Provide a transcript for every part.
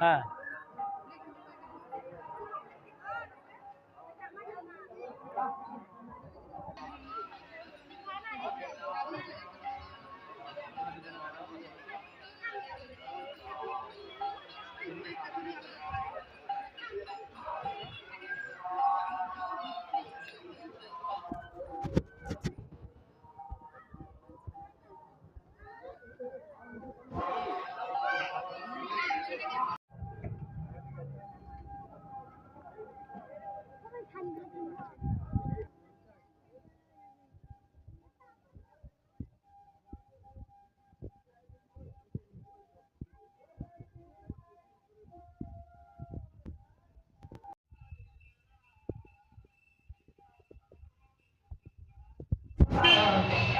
হ্যাঁ।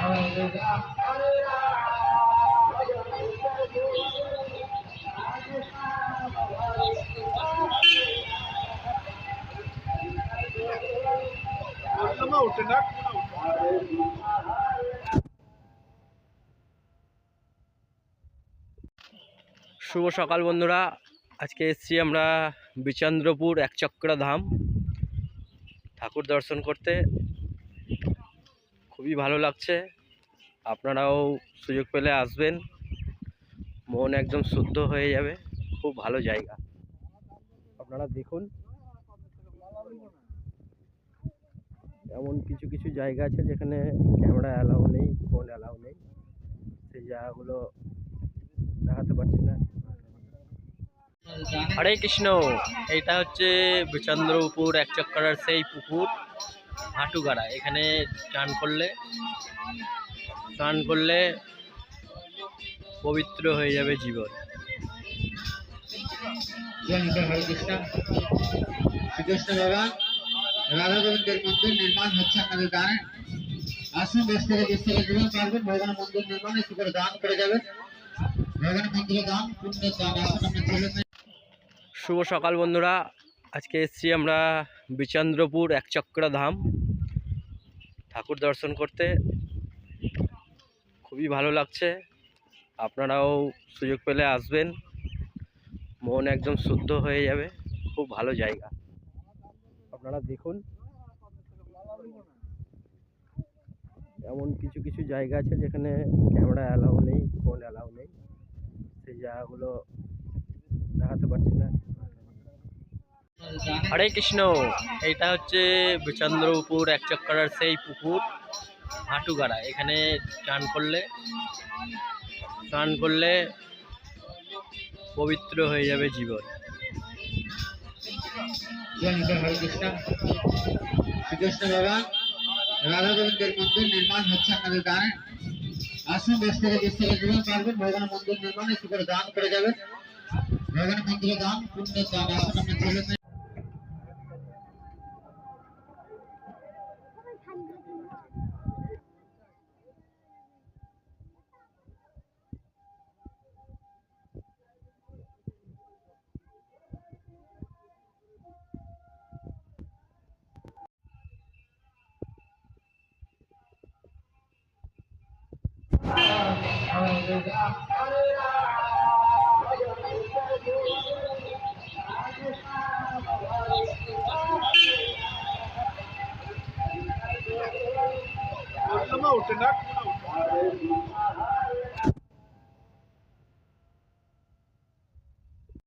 শুভ সকাল বন্ধুরা। আজকে এসেছি আমরা বিচন্দ্রপুর একচক্রা ধাম ঠাকুর দর্শন করতে। খুবই ভালো লাগছে। আপনারাও সুযোগ পেলে আসবেন। মন একদম শুদ্ধ হয়ে যাবে। খুব ভালো জায়গা। আপনারা দেখুন। এমন কিছু কিছু জায়গা আছে যেখানে ক্যামেরা অ্যালাউ নেই, ফোন অ্যালাউ নেই। সেই জায়গাগুলো দেখাতে পারছি না। হরে কৃষ্ণ। এটা হচ্ছে বিচন্দ্রপুর এক চক্করার সেই পুকুর। হাঁটুগাড়া। এখানে স্নান করলে স্নান করলে পবিত্র হয়ে যাবে জীবন। জয় হরে কৃষ্ণ শ্রীকৃষ্ণ ভগবান রাধা গোবিন্দের মন্দির নির্মাণ হচ্ছে আপনাদের দান আসুন দেশ থেকে দেশ থেকে যেভাবে পারবেন ভগবান মন্দির নির্মাণ একটু করে দান করে যাবেন। ভগবান মন্দিরে দান পুণ্যের দান আসুন আপনার শুভ সকাল বন্ধুরা। আজকে এসেছি আমরা বিচন্দ্রপুর একচক্রা ধাম। ঠাকুর দর্শন করতে খুবই ভালো লাগছে। আপনারাও সুযোগ পেলে আসবেন। মন একদম শুদ্ধ হয়ে যাবে। খুব ভালো জায়গা। আপনারা দেখুন। এমন কিছু কিছু জায়গা আছে যেখানে ক্যামেরা অ্যালাউ নেই, ফোন অ্যালাউ নেই। সেই জায়গাগুলো দেখাতে পারছি না। হরে কৃষ্ণ, এইটা হচ্ছে বিচন্দ্রপুর এক চক্করার সেই পুকুর, হাঁটুগাড়া। এখানে স্নান করলে স্নান করলে পবিত্র হয়ে যাবে জীবন। Come out and not